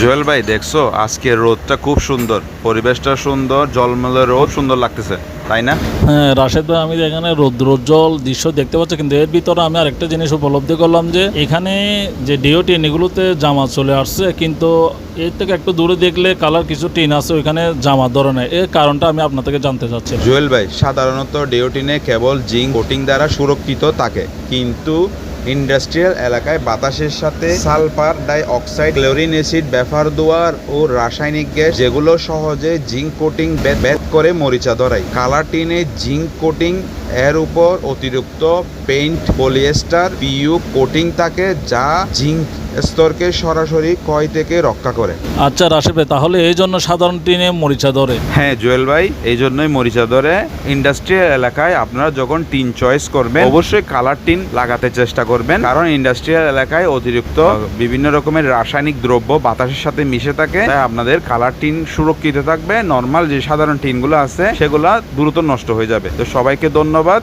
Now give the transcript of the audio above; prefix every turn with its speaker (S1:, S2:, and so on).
S1: জুয়েল ভাই দেখছ? আজকে রোদটা খুব সুন্দর। পরিবেশটা সুন্দর জলমলে রোদ সুন্দর লাগতেছে তাই না?
S2: হ্যাঁ রাশেদ ভাই আমি এখানে রৌদ্রোজ্জ্বল দৃশ্য দেখতে পাচ্ছি কিন্তু এর ভিতরে আমি আরেকটা জিনিস উপলব্ধি করলাম যে এখানে যে ডিও টিন এগুলোতে জামা চলে আসছে কিন্তু এর থেকে একটু দূরে দেখলে কালার কিছু টিন আছে ওইখানে জামা ধরনের এর কারণটা আমি আপনার থেকে জানতে চাচ্ছি।
S1: জুয়েল ভাই সাধারণত ডিওটিনে কেবল জিঙ্ক কোটিং দ্বারা সুরক্ষিত থাকে কিন্তু ইন্ডাস্ট্রিয়াল এলাকায় বাতাসের সাথে sulphur dioxide chlorine acid ব্যাফার দোয়ার ও রাসায়নিক গ্যাস যেগুলো সহজে জিঙ্ক কোটিং ব্যাক করে মরিচা ধরায়। কালার টিনে জিঙ্ক কোটিং এর উপর অতিরিক্ত পেইন্ট, পলিয়েস্টার পিউ কোটিং থাকে যা জিঙ্ক স্তরকে সরাসরি ক্ষয় থেকে রক্ষা করে?
S2: আচ্ছা রাশেদ তাহলে এই জন্য সাধারণ টিনে মরিচা ধরে।
S1: হ্যাঁ জুয়েল ভাই এই জন্যই মরিচা ধরে। ইন্ডাস্ট্রিয়াল এলাকায় আপনারা যখন টিন চয়েস করবেন অবশ্যই কালার টিন লাগাতে চেষ্টা করবেন। কারণ ইন্ডাস্ট্রিয়াল এলাকায় অতিরিক্ত বিভিন্ন রকমের রাসায়নিক দ্রব্য বাতাসের সাথে মিশে থাকে। তাই আপনাদের কালার টিন সুরক্ষিত থাকবে। নর্মাল যে সাধারণ টিনগুলো আছে সেগুলো দ্রুত নষ্ট হয়ে যাবে। তো সবাইকে ধন্যবাদ।